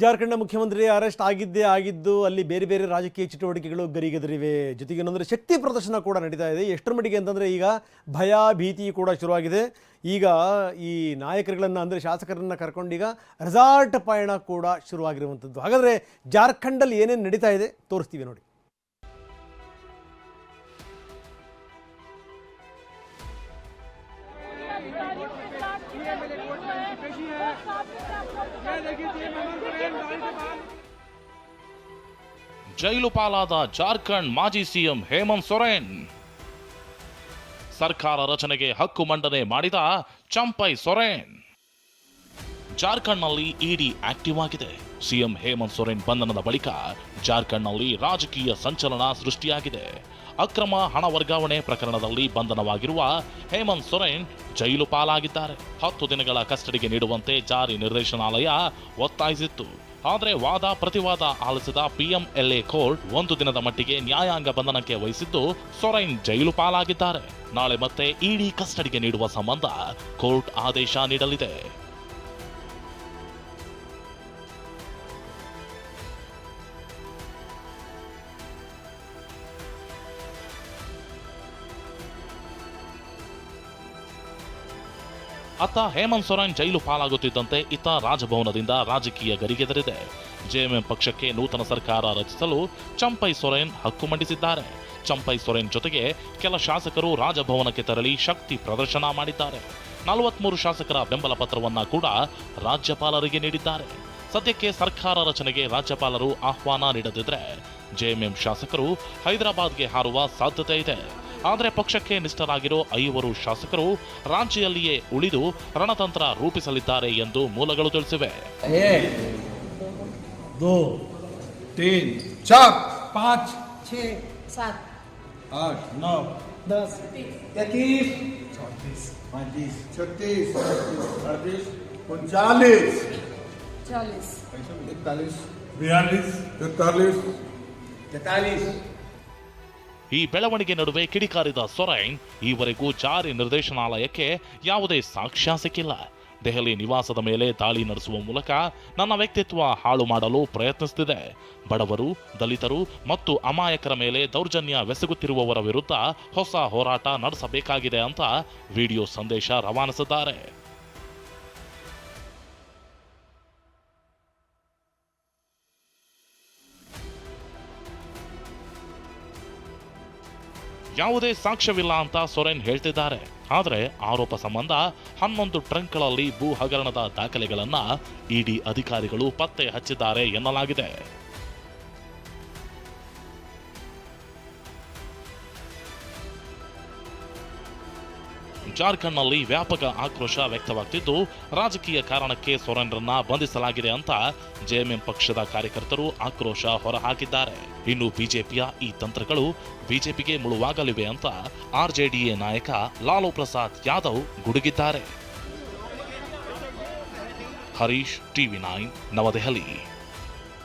ಜಾರ್ಖಂಡ್ನ ಮುಖ್ಯಮಂತ್ರಿ ಅರೆಸ್ಟ್ ಆಗಿದ್ದೇ ಆಗಿದ್ದು ಅಲ್ಲಿ ಬೇರೆ ಬೇರೆ ರಾಜಕೀಯ ಚಟುವಟಿಕೆಗಳು ಗರಿಗೆದರಿವೆ. ಜೊತೆಗೆ ಏನಂದರೆ ಶಕ್ತಿ ಪ್ರದರ್ಶನ ಕೂಡ ನಡೀತಾ ಇದೆ. ಎಷ್ಟರ ಮಟ್ಟಿಗೆ ಅಂತಂದರೆ ಈಗ ಭಯ, ಭೀತಿ ಕೂಡ ಶುರುವಾಗಿದೆ. ಈಗ ಈ ನಾಯಕರುಗಳನ್ನು ಅಂದರೆ ಶಾಸಕರನ್ನು ಕರ್ಕೊಂಡೀಗ ರೆಸಾರ್ಟ್ ಪಯಣ ಕೂಡ ಶುರುವಾಗಿರುವಂಥದ್ದು ಹಾಗಾದರೆ ಜಾರ್ಖಂಡಲ್ಲಿ ಏನೇನು ನಡೀತಾ ಇದೆ, ತೋರಿಸ್ತೀವಿ ನೋಡಿ. ಜೈಲು ಪಾಲಾದ ಜಾರ್ಖಂಡ್ ಮಾಜಿ ಸಿಎಂ ಹೇಮಂತ್ ಸೊರೇನ್. ಸರ್ಕಾರ ರಚನೆಗೆ ಹಕ್ಕು ಮಂಡನೆ ಮಾಡಿದ ಚಂಪೈ ಸೊರೇನ್. ಜಾರ್ಖಂಡ್ನಲ್ಲಿ ಇಡಿ ಆಕ್ಟಿವ್ ಆಗಿದೆ. ಸಿಎಂ ಹೇಮಂತ್ ಸೊರೇನ್ ಬಂಧನದ ಬಳಿಕ ಜಾರ್ಖಂಡ್ನಲ್ಲಿ ರಾಜಕೀಯ ಸಂಚಲನ ಸೃಷ್ಟಿಯಾಗಿದೆ. ಅಕ್ರಮ ಹಣ ವರ್ಗಾವಣೆ ಪ್ರಕರಣದಲ್ಲಿ ಬಂಧನವಾಗಿರುವ ಹೇಮಂತ್ ಸೊರೇನ್ ಜೈಲು ಪಾಲಾಗಿದ್ದಾರೆ. ಹತ್ತು ದಿನಗಳ ಕಸ್ಟಡಿಗೆ ನೀಡುವಂತೆ ಜಾರಿ ನಿರ್ದೇಶನಾಲಯ ಒತ್ತಾಯಿಸಿತ್ತು. ಆದರೆ ವಾದ ಪ್ರತಿವಾದ ಆಲಿಸಿದ ಪಿಎಂಎಲ್ಎ ಕೋರ್ಟ್ ಒಂದು ದಿನದ ಮಟ್ಟಿಗೆ ನ್ಯಾಯಾಂಗ ಬಂಧನಕ್ಕೆ ವಹಿಸಿದ್ದು ಸೊರೈನ್ ಜೈಲು ಪಾಲಾಗಿದ್ದಾರೆ. ನಾಳೆ ಮತ್ತೆ ಇಡಿ ಕಸ್ಟಡಿಗೆ ನೀಡುವ ಸಂಬಂಧ ಕೋರ್ಟ್ ಆದೇಶ ನೀಡಲಿದೆ. ಅತ್ತ ಹೇಮಂತ್ ಸೊರೇನ್ ಜೈಲು ಪಾಲಾಗುತ್ತಿದ್ದಂತೆ ಇತ್ತ ರಾಜಭವನದಿಂದ ರಾಜಕೀಯ ಗರಿಗೆದರಿದೆ. ಜೆಎಂಎಂ ಪಕ್ಷಕ್ಕೆ ನೂತನ ಸರ್ಕಾರ ರಚಿಸಲು ಚಂಪೈ ಸೊರೇನ್ ಹಕ್ಕು ಮಂಡಿಸಿದ್ದಾರೆ. ಚಂಪೈ ಸೊರೇನ್ ಜೊತೆಗೆ ಕೆಲ ಶಾಸಕರು ರಾಜಭವನಕ್ಕೆ ತೆರಳಿ ಶಕ್ತಿ ಪ್ರದರ್ಶನ ಮಾಡಿದ್ದಾರೆ. ನಲವತ್ಮೂರು ಶಾಸಕರ ಬೆಂಬಲ ಪತ್ರವನ್ನ ಕೂಡ ರಾಜ್ಯಪಾಲರಿಗೆ ನೀಡಿದ್ದಾರೆ. ಸದ್ಯಕ್ಕೆ ಸರ್ಕಾರ ರಚನೆಗೆ ರಾಜ್ಯಪಾಲರು ಆಹ್ವಾನ ನೀಡದಿದ್ರೆ ಜೆಎಂಎಂ ಶಾಸಕರು ಹೈದರಾಬಾದ್ಗೆ ಹಾರುವ ಸಾಧ್ಯತೆ ಇದೆ. ಆದರೆ ಪಕ್ಷಕ್ಕೆ ನಿಷ್ಠರಾಗಿರೋ ಐವರು ಶಾಸಕರು ರಾಂಚಿಯಲ್ಲಿಯೇ ಉಳಿದು ರಣತಂತ್ರ ರೂಪಿಸಲಿದ್ದಾರೆ ಎಂದು ಮೂಲಗಳು ತಿಳಿಸಿವೆ एक दो तीन चार पाँच छः सात आठ नौ दस इक्कीस चौतीस पैंतीस छत्तीस अड़तीस उनचालीस चालीस इकतालीस बयालीस इकतालीस तैतालीस ಈ ಬೆಳವಣಿಗೆ ನಡುವೆ ಕಿಡಿಕಾರಿದ ಸೊರೈನ್ ಈವರೆಗೂ ಜಾರಿ ನಿರ್ದೇಶನಾಲಯಕ್ಕೆ ಯಾವುದೇ ಸಾಕ್ಷ್ಯ ಸಿಕ್ಕಿಲ್ಲ. ದೆಹಲಿ ನಿವಾಸದ ಮೇಲೆ ದಾಳಿ ನಡೆಸುವ ಮೂಲಕ ನನ್ನ ವ್ಯಕ್ತಿತ್ವ ಹಾಳು ಮಾಡಲು ಪ್ರಯತ್ನಿಸುತ್ತಿದೆ. ಬಡವರು, ದಲಿತರು ಮತ್ತು ಅಮಾಯಕರ ಮೇಲೆ ದೌರ್ಜನ್ಯ ವೆಸಗುತ್ತಿರುವವರ ವಿರುದ್ಧ ಹೊಸ ಹೋರಾಟ ನಡೆಸಬೇಕಾಗಿದೆ ಅಂತ ವಿಡಿಯೋ ಸಂದೇಶ ರವಾನಿಸಿದ್ದಾರೆ. ಯಾವುದೇ ಸಾಕ್ಷ್ಯವಿಲ್ಲ ಅಂತ ಸೊರೆನ್ ಹೇಳ್ತಿದ್ದಾರೆ. ಆದರೆ ಆರೋಪ ಸಂಬಂಧ ಹನ್ನೊಂದು ಟ್ರಂಕ್ಗಳಲ್ಲಿ ಭೂ ಹಗರಣದ ದಾಖಲೆಗಳನ್ನ ಇಡಿ ಅಧಿಕಾರಿಗಳು ಪತ್ತೆ ಹಚ್ಚಿದ್ದಾರೆ ಎನ್ನಲಾಗಿದೆ. ಜಾರ್ಖಂಡ್ನಲ್ಲಿ ವ್ಯಾಪಕ ಆಕ್ರೋಶ ವ್ಯಕ್ತವಾಗ್ತಿದ್ದು, ರಾಜಕೀಯ ಕಾರಣಕ್ಕೆ ಸೊರೆನ್ರನ್ನ ಬಂಧಿಸಲಾಗಿದೆ ಅಂತ ಜೆಎಂಎಂ ಪಕ್ಷದ ಕಾರ್ಯಕರ್ತರು ಆಕ್ರೋಶ ಹೊರಹಾಕಿದ್ದಾರೆ. ಇನ್ನು ಬಿಜೆಪಿಯ ಈ ತಂತ್ರಗಳು ಬಿಜೆಪಿಗೆ ಮುಳುವಾಗಲಿವೆ ಅಂತ ಆರ್ಜೆಡಿಎ ನಾಯಕ Lalu Prasad Yadav ಗುಡುಗಿದ್ದಾರೆ. Harish, TV nine, Navadehali.